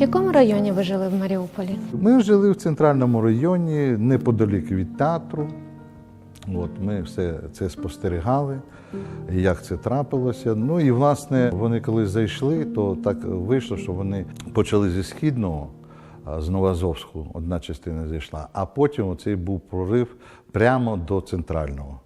В якому районі ви жили в Маріуполі? Ми жили в центральному районі, неподалік від театру. От, ми все це спостерігали, як це трапилося. Ну і власне вони коли зайшли, то так вийшло, що вони почали зі східного, з Новоазовську одна частина зайшла, а потім оцей був прорив прямо до центрального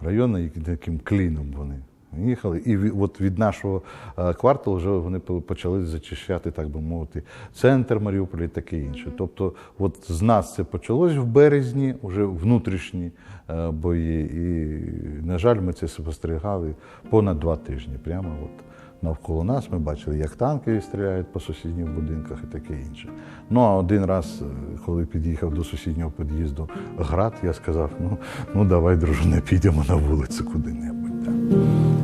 району, яким кліном вони їхали. І от від нашого е, кварталу вже вони почали зачищати, так би мовити, центр Маріуполя і таке інше. Тобто, от з нас це почалось в березні, вже внутрішні е, бої. І, на жаль, ми це спостерігали понад два тижні. Прямо от навколо нас ми бачили, як танки стріляють по сусідніх будинках і таке інше. Ну а один раз, е, коли під'їхав до сусіднього під'їзду град, я сказав: ну, ну давай, дружина, підемо на вулицю куди-небудь.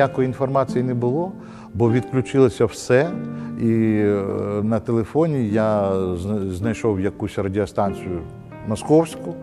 Ніякої інформації не було, бо відключилося все. І е, на телефоні я знайшов якусь радіостанцію московську.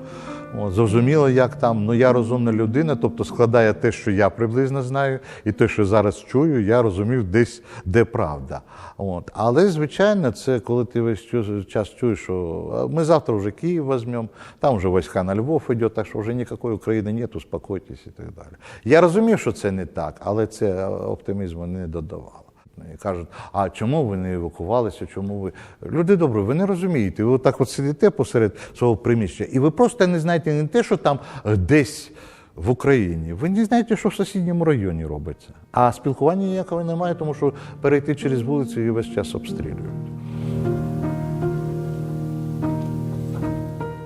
От, зрозуміло, як там. Ну я розумна людина, тобто складає те, що я приблизно знаю, і те, що зараз чую, я розумів десь, де правда. От. Але, звичайно, це коли ти весь час чуєш, що ми завтра вже Київ візьмемо, там вже війська на Львов йде, так що вже ніякої України нет, успокойтесь і так далі. Я розумів, що це не так, але це оптимізму не додавало. І кажуть, а чому ви не евакувалися? Чому ви люди добрі, ви не розумієте? Ви отак от сидите посеред свого приміщення, і ви просто не знаєте не те, що там е, десь в Україні. Ви не знаєте, що в сусідньому районі робиться. А спілкування ніякого немає, тому що перейти через вулицю і весь час обстрілюють.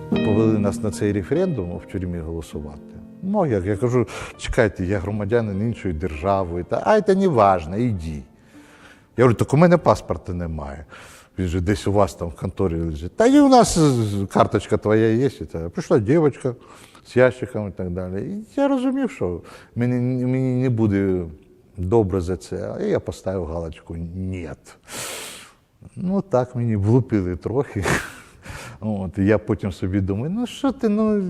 Повели нас на цей референдум в тюрмі голосувати. Ну, як я кажу, чекайте, я громадянин іншої держави, та ай, це не важно, йди. Я говорю, так у мене паспорта немає. Він же десь у вас там в конторі лежить. Та і у нас карточка твоя є. Прийшла дівчинка з ящиком і так далі. І я розумів, що мені, мені не буде добре за це. А я поставив галочку ні. Ну так мені влупили трохи. От, і я потім собі думаю, ну що ти, ну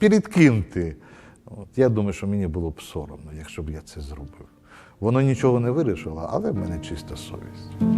перед ким ти? От, я думаю, що мені було б соромно, якщо б я це зробив. Воно нічого не вирішило, але в мене чиста совість.